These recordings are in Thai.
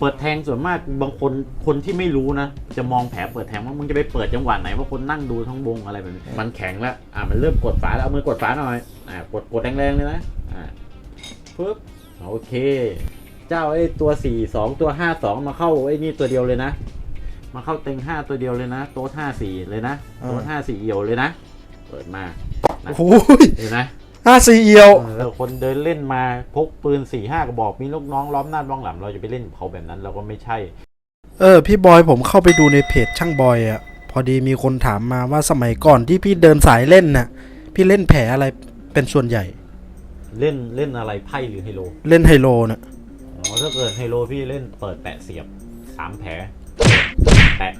เปิดแทงส่วนมากบางคนคนที่ไม่รู้นะ จะมองแผลเปิดแทงว่ามึงจะไปเปิดจังหวะไหนว่าคนนั่งดูทั้งวงอะไรแบบนี้มันแข็งแล้วอ่ามันเริ่มกดฝาแล้วเอามือกดฝาหน่อยอ่ากดกดแรงๆเลยนะอ่าปึ๊บโอเค เจ้าไอ้ตัวสี่สองตัวห้าสองมาเข้าไอ้นี่ตัวเดียวเลยนะ มาเข้าเต็งห้าตัวเดียวเลยนะ โต๊ะห้าสี่เลยนะโต๊ะห้าสี่เอี่ยวเลยนะ เปิดมาโอ้โหยเห็นไหม ห้าสี่เอียว เออคนเดินเล่นมาพกปืนสี่ห้ากระบอกมีลูกน้องล้อมหน้าล้อมหลังเราจะไปเล่นกับเขาแบบนั้นเราก็ไม่ใช่ เออ พี่บอยผมเข้าไปดูในเพจช่างบอยอะพอดีมีคนถามมาว่าสมัยก่อนที่พี่เดินสายเล่นน่ะ พี่เล่นแผลอะไรเป็นส่วนใหญ่ เล่นเล่นอะไรไพ่หรือไฮโลเล่นไฮโลน่ะอ๋อถ้าเกิดไฮโลพี่เล่นเปิดแปะเสียบสามแผลแปะ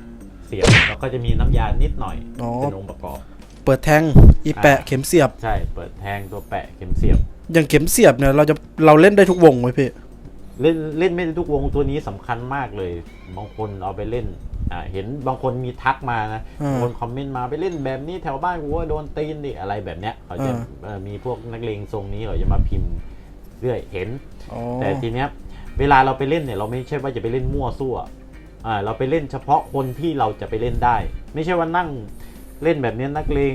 เสียบแล้วก็จะมีน้ำยานิดหน่อยอ๋อเป็นองค์ประกอบเปิดแทงอีแปะเข็มเสียบ ใช่ เปิดแทงตัวแปะเข็มเสียบ อย่างเข็มเสียบเนี่ยเราจะเราเล่นได้ทุกวงไหมพี่ เล่นเล่นไม่ได้ทุกวงตัวนี้สำคัญมากเลย บางคนเอาไปเล่นอ่าเห็นบางคนมีทักมานะอ่าบางคนคอมเมนต์มาไปเล่นแบบนี้แถวบ้านกูว่าโดนตีนดิอะไรแบบเนี้ยเขาจะอ่าเอ่อมีพวกนักเลงทรงนี้เขาจะมาพิมพ์เรื่อยเห็นอ๋อแต่ทีเนี้ยเวลาเราไปเล่นเนี่ยเราไม่ใช่ว่าจะไปเล่นมั่วซั่วอ่าเราไปเล่นเฉพาะคนที่เราจะไปเล่นได้ ไม่ใช่ว่านั่ง เล่นแบบเนี้ยนักเลง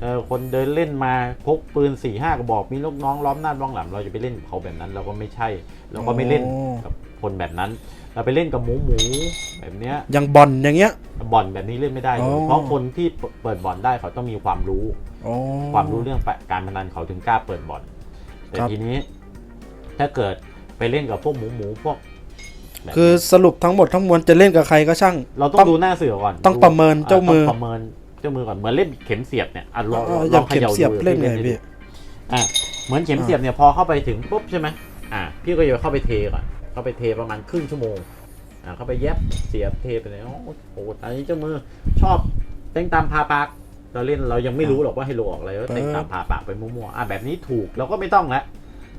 เอ่อคนเดินเล่นมาพกปืนสี่ห้ากระบอกมีลูกน้องล้อมหน้าล้อมหลังเราจะไปเล่นกับเขาแบบนั้น เราก็ไม่ใช่ เราก็ไม่เล่นกับคนแบบนั้น เราไปเล่นกับหมูหมูแบบเนี้ยอย่างบอลอย่างเงี้ยบ่อนแบบนี้เล่นไม่ได้เลอ๋ยอเพราะคนที่เปิดบ่อนได้เขาต้องมีความรู้อ๋อความรู้เรื่องการพนันเขาถึงกล้าเปิดบ่อนแต่ครับทีนี้ ถ้าเกิดไปเล่นกับพวกหมูหมูพวกแบบคือสรุปทั้งหมดทั้งมวลจะเล่นกับใครก็ช่าง เราต้องดูหน้าเสือก่อนต้องดูประเมินเจ้ามือต้องประเมินเจ้ามือก่อนเหมือนเล่นเข็มเสียบเนี่ยอะลองเอออลย่าองงเขเข็มย่าเสียบดูเล่นไงให้พี่อะเหมือนเข็มเสียบเนี่ยพอเข้าไปถึงปุ๊บใช่ไหมอะพี่ก็จะเข้าไปเทก่อนเข้าไปเทประมาณครึ่งชั่วโมงอะเข้าไปเย็บเสียบเทไปเลยโอ้โหอันนี้เจ้ามือชอบเต้งตามพาปากเราเล่นเรายังไม่รู้หรอกว่าให้โลออกอะไรก็เต้งตามพาปากไปมั่วๆอะแบบนี้ถูกเราก็ไม่ต้องละ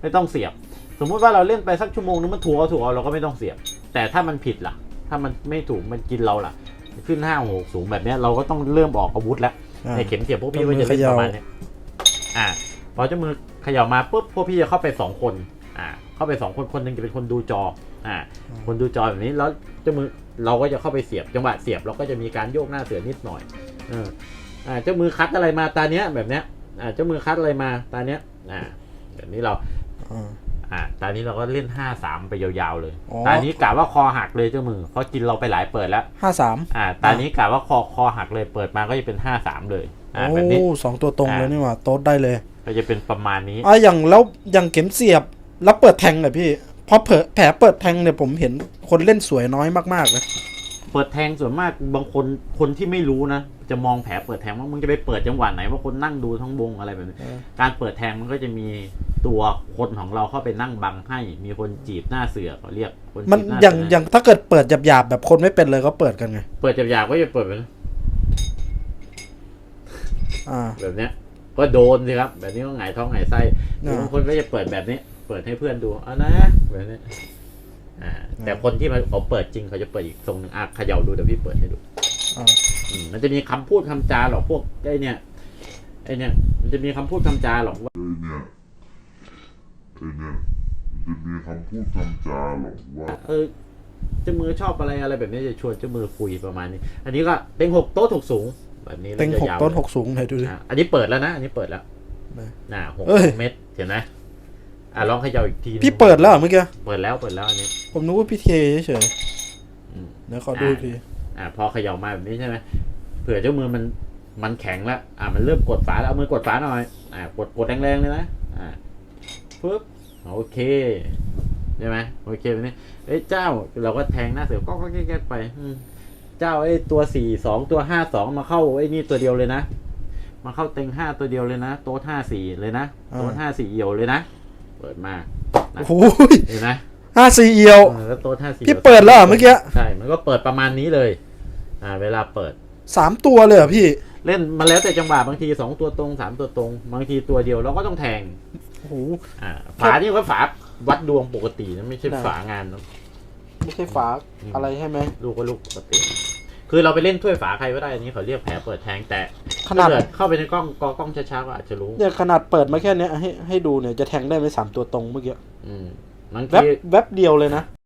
ไม่ต้องเสียบ สมมุติว่าเราเล่นไปสักชั่วโมงนึงมันถูกเอาถูกเอาเราก็ไม่ต้องเสียบ แต่ถ้ามันผิดล่ะ ถ้ามันไม่ถูกมันกินเราล่ะ ขึ้นห้าหกสูงแบบเนี้ยเราก็ต้องเริ่มออกอาวุธแล้วอ่าในเข็มเสียบพวกพี่เอามืก็อจะเล่นเขย่าประมาณเนี้ยอ่าพอเจ้ามือเขย่ามาปุ๊บพวกพี่จะเข้าไปสองคน อ่า เข้าไปสองคนคนหนึ่งจะเป็นคนดูจอ อ่า คนดูจอแบบนี้แล้วเจ้ามือเราก็จะเข้าไปเสียบจังหวะเสียบเราก็จะมีการโยกหน้าเสือนิดหน่อยเอออ่าเจ้ามือคัดอะไรมาตาเนี้ยแบบเนี้ยอ่าเจ้ามือคัดอะไรมาตาเนี้ยอ่าแบบนี้เรา อ่าอ่าตอนนี้เราก็เล่น5 3ไปยาวๆเลย อ๋อ ตอนนี้กะว่าคอหักเลยเจ้ามือ เพราะกินเราไปหลายเปิดแล้ว ห้าสามอ่า ตอนนี้กะว่าคอคอหักเลยเปิดมาก็จะเป็น5 3เลย อ่าโอ้แบบนี้ สองตัวตรงอ่า เลยนี่หว่าโต๊ดได้เลยก็จะเป็นประมาณนี้ อะอย่างแล้วอย่างเข็มเสียบแล้วเปิดแทงเลยพี่เพราะเผลอแผลเปิดแทงเนี่ยผมเห็นคนเล่นสวยน้อยมากๆเลยเปิดแทงส่วนมากบางคนคนที่ไม่รู้นะ จะมองแผลเปิดแทงว่ามึงจะไปเปิดจังหวะไหนว่าคนนั่งดูทั้งวงอะไรแบบนี้ เออการเปิดแทงมันก็จะมี ตัวคนของเราเข้าไปนั่งบังให้ มีคนจีบหน้าเสือเขาเรียกคนมันจีบหน้าอย่างเสือย่างถ้าเกิดเปิดหยาบๆแบบคนไม่เป็นเลยก็เปิดกันไงเปิดจับยาก็จะเปิดแบบนี้อ่า แบบเนี้ย ก็โดนสิครับ แบบนี้ก็หงายท้องหงายไส้อ่าบางคนก็จะเปิดแบบนี้ เปิดให้เพื่อนดูเอะนะแบบนี้อ่า แต่คนที่มันเขาเปิดจริงเขาจะเปิดอีกทรงหนึงอะเขย่าดูเดี๋ยวพี่เปิดให้ดูอ่า อืมมันจะมีคำพูดคำจาหรอกพวกไอ้เนี่ยไอ้เนี่ย มันจะมีคำพูดคำจาหรอกว่าไอเนี่ยไอ เนี่ย มันจะมีคำพูดคำจาหรอกว่า เออเจ้ามือชอบอะไรอะไรแบบนี้จะชวนเจ้ามือคุยประมาณนี้ อันนี้ก็เต็งหกโต๊ะถูกสูงแบบนี้แล้วเต็งหกยาวๆต้นหกสูงไหนดูดิ อะอันนี้เปิดแล้วนะ อันนี้เปิดแล้วไหนน่ะหกเอ้ยเม็ดเห็นไหมอะลองเขย่าอีกทีนึงพี่เปิดแล้วเหรอเมื่อกี้ เปิดแล้วเปิดแล้วอันนี้ ผมนึกว่าพี่เทเฉยอืม ๆเดี๋ยวขอดูอีกทีอ่าพอเขย่ามาแบบนี้ใช่ไหมเผื่อเจ้ามือมันมันแข็งแล้ว อ่ามันเริ่มกดฝาแล้วเอามือกดฝาหน่อยอ่ากดกดแรงๆเลยนะอ่าปึ๊บ โอเคใช่ไหมโอเคแบบนี้เอ้ยเจ้าเราก็แทงหน้าเสือก็ก็แก๊กๆไปอืมเจ้าไอ้ตัวสี่สองตัวห้าสองมาเข้าไอ้นี่ตัวเดียวเลยนะมาเข้าเต็งห้าตัวเดียวเลยนะโต๊ะห้าสี่เลยนะโต๊ะห้าสี่เอี่ยวเลยนะเปิดมาโอ้โหเห็นไหมห้าสี่เอียวเออแล้วโต๊ะห้าสี่พี่เปิดแล้วเหรอเมื่อกี้ใช่มันก็เปิดประมาณนี้เลย อ่า เวลาเปิดสามตัวเลยเหรอพี่ เล่นมันแล้วแต่จังหวะบางทีสองตัวตรงสามตัวตรง บางทีตัวเดียวเราก็ต้องแทง โอ้โห อ่าฝานี่ก็ฝาวัดดวงปกตินะไม่ใช่ได้ ฝางานนะไม่ใช่ฝาอะไรใช่ไหม ลูกก็ลูกปกติคือเราไปเล่นถ้วยฝาใครก็ได้อันนี้เขาเรียกแผลเปิดแทงแต่ขนาด ถ้เกิเข้าไปในกล้องกอกล้องช้าๆก็อาจจะรู้ เนี่ยขนาดเปิดมาแค่เนี้ยให้ให้ดูเนี่ยจะแทงได้ไหมสามตัวตรงเมื่อกี้ อืมบางแวบทีแวบเดียวเลยนะ